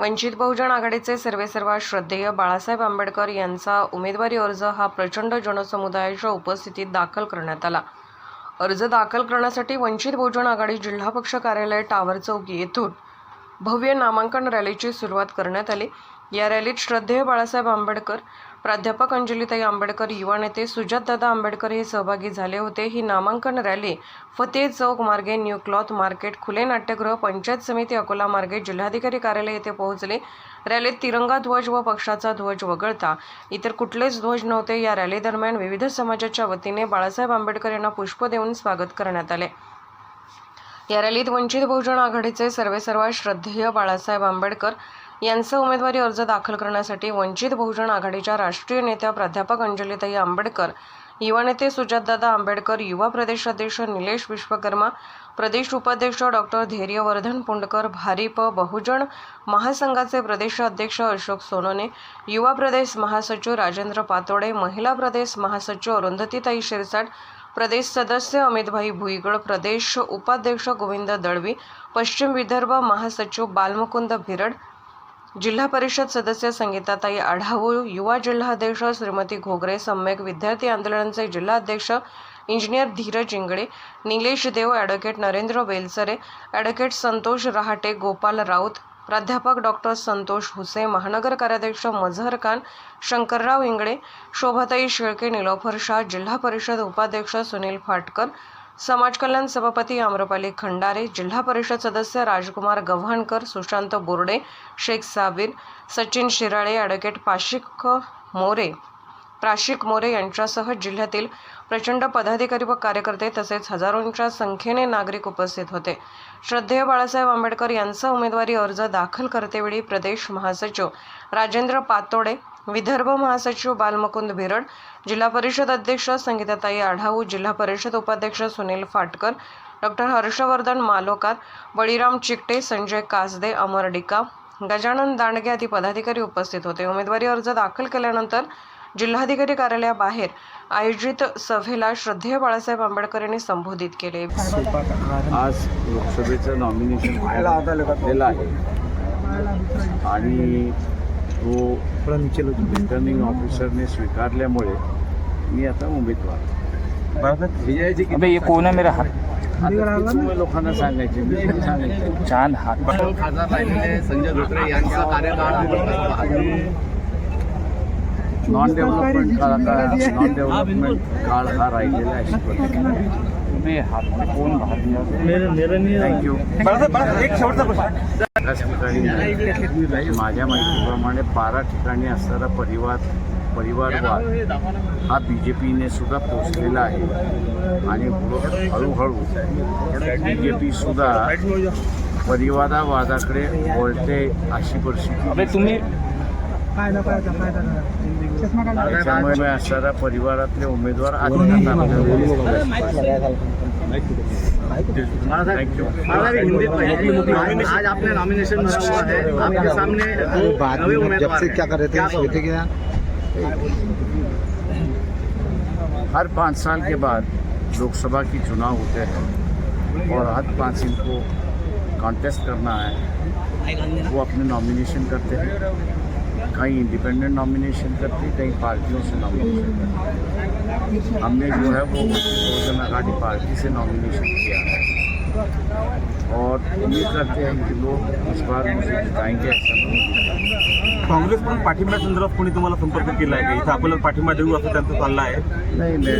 वंचित बहुजन आघाडीचे सर्वेसर्वा श्रद्धेय बाळासाहेब आंबेडकर यांचा उमेदवारी अर्ज हा प्रचंड जनसमुदायाच्या उपस्थितीत दाखल करण्यात आला. अर्ज दाखल करण्यासाठी वंचित बहुजन आघाडी जिल्हा पक्ष कार्यालय टावर चौक येथून भव्य नामांकन रॅलीची सुरुवात करण्यात आली. या रॅलीत श्रद्धेय बाळासाहेब आंबेडकर प्राध्यापक अंजलीताई आंबेडकर युवा नेते सुजातदादा आंबेडकर हे सहभागी झाले होते. ही नामांकन रॅली फतेह चौक मार्गे न्यू क्लॉथ मार्केट खुले नाट्यगृह पंचायत समिती अकोला मार्गे जिल्हाधिकारी कार्यालय येथे पोहोचले. रॅलीत तिरंगा ध्वज व पक्षाचा ध्वज वगळता इतर कुठलेच ध्वज नव्हते. या रॅलीदरम्यान विविध समाजाच्या वतीने बाळासाहेब आंबेडकर यांना पुष्प देऊन स्वागत करण्यात आले. या रॅलीत वंचित बहुजन आघाडीचे सर्वेसर्वा श्रद्धेय बाळासाहेब आंबेडकर यांचा उमेदवारी अर्ज दाखल करण्यासाठी वंचित बहुजन आघाडीच्या राष्ट्रीय नेत्या प्राध्यापक अंजलीताई आंबेडकर युवा नेते सुजातदादा आंबेडकर युवा प्रदेश अध्यक्ष निलेश विश्वकर्मा प्रदेश उपाध्यक्ष डॉक्टर धैर्यवर्धन पुंडकर भारिप बहुजन महासंघाचे प्रदेश अध्यक्ष अशोक सोनोने युवा प्रदेश महासचिव राजेंद्र पातोडे महिला प्रदेश महासचिव अरुंधतीताई शिरसाट प्रदेश सदस्य अमितभाई भुईगळ प्रदेश उपाध्यक्ष गोविंद दळवी पश्चिम विदर्भ महासचिव बालमुकुंद भिरड जिल्हा परिषद सदस्य संगीताताई आढाऊ युवा जिल्हाध्यक्ष श्रीमती घोगरे सम्यक विद्यार्थी आंदोलनाचे जिल्हाध्यक्ष engineer Dheeraj Ingle Nilesh Dev advocate Narendra Velsare advocate Santosh Rahate Gopal Raut प्राध्यापक डॉक्टर संतोष हुसे महानगर कार्याध्यक्ष मझहर खान शंकरराव इंगळे शोभाताई शेळके निलोफर शाह जिल्हा परिषद उपाध्यक्ष सुनील फाटकर समाज कल्याण सभापती आम्रपाली खंडारे जिल्हा परिषद सदस्य राजकुमार गव्हाणकर सुशांत बोर्डे शेख साबीर सचिन शिराळे ॲडव्होकेट पाशिक मोरे प्राशिक मोरे यांच्यासह जिल्ह्यातील प्रचंड पदाधिकारी व कार्यकर्ते तसेच हजारोंच्या संख्येने नागरिक उपस्थित होते. श्रद्धेय बाळासाहेब आंबेडकर यांचा उमेदवारी अर्ज दाखल करतेवेळी प्रदेश महासचिव राजेंद्र पातोडे विदर्भ महासचिव बालमुकुंद भिरड जिल्हा परिषद अध्यक्ष संगीताताई आढाऊ जिल्हा परिषद उपाध्यक्ष सुनील फाटकर डॉक्टर हर्षवर्धन मालोकार बळीराम चिकटे संजय कासदे अमर डिका गजानन दांडगे आदी पदाधिकारी उपस्थित होते. उमेदवारी अर्ज दाखल केल्यानंतर जिल्हाधिकारी कार्यालयाबाहेर आयोजित सभेला श्रद्धेय बाळासाहेब आंबेडकर यांनी संबोधित केले. आज लोकसभेचं नॉमिनेशन झालेलं आहे. आणि तो रिटर्निंग ऑफिसरने स्वीकारल्यामुळे मी आता उमेदवार. अबे ये कौन है मेरा लोकांना सांगायचे? मी नाही सांगायचे. चांद हाथ खासदार राहिलेले संजय धोत्रे यांचा कार्यकाळ नॉन डेव्हलपमेंट काळ आता नॉन डेव्हलपमेंट काळ हा राहिलेला आहे. थँक्यू ठिकाणी माझ्या माहितीप्रमाणे बारा ठिकाणी असणारा परिवार परिवारवाद हा बी जे पीने सुद्धा पोचलेला आहे. आणि हळूहळू बी जे पी सुद्धा परिवादावादाकडे वळते अशी परिस्थिती अबे तुम्ही त्याच्यामुळे असणारा परिवारातले उमेदवार आज आपने नॉमिनेशन भरा हुआ है आपके सामने दो नवे जब उम्मीदवार से क्या कर रहे थे हर पाँच साल के बाद लोकसभा की चुनाव होते हैं और हर पाँच इनको कॉन्टेस्ट करना है वो अपने नॉमिनेशन करते हैं। कहीं इंडिपेंडेंट नॉमिनेशन करते हैं कहीं पार्टियों से नॉमिनेशन करते हमने जो है वो बहुजन आघाड़ी पार्टी से नॉमिनेशन किया है। और उम्मीद करते हैं कि लोग इस बार मुझे जिताएँगे ऐसा नहीं काँग्रेस पण पाठिंब्यासंदर्भात कोणी तुम्हाला संपर्क केला आहे का? इथं आपल्याला पाठिंबा देऊ असं त्यांचं चाललं आहे. नहीं नहीं